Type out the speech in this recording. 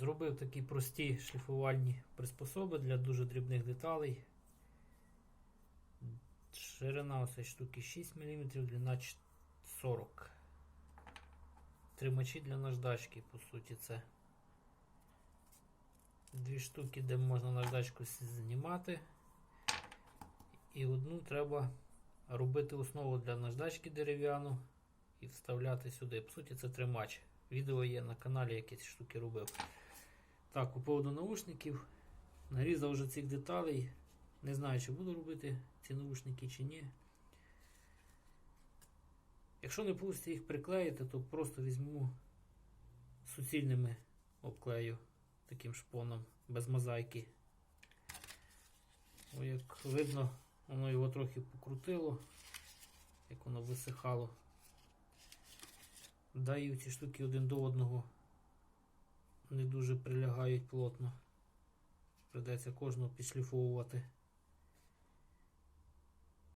Зробив такі прості шліфувальні приспособи для дуже дрібних деталей. Ширина ось штуки 6 мм, длина ч- 40 Тримачі для наждачки, по суті, це дві штуки, де можна наждачку знімати. І одну треба робити основу для наждачки дерев'яну і вставляти сюди. По суті, це тримач. Відео є на каналі, як я ці штуки робив. Так, по поводу наушників. Нарізав вже цих деталей. Не знаю, чи буду робити ці наушники чи ні. Якщо не вийде їх приклеїти, то просто візьму суцільними обклею таким шпоном, без мозаїки. О, як видно, воно його трохи покрутило, як воно висихало. Даю ці штуки один до одного не дуже прилягають плотно. Придеться кожного підшліфовувати.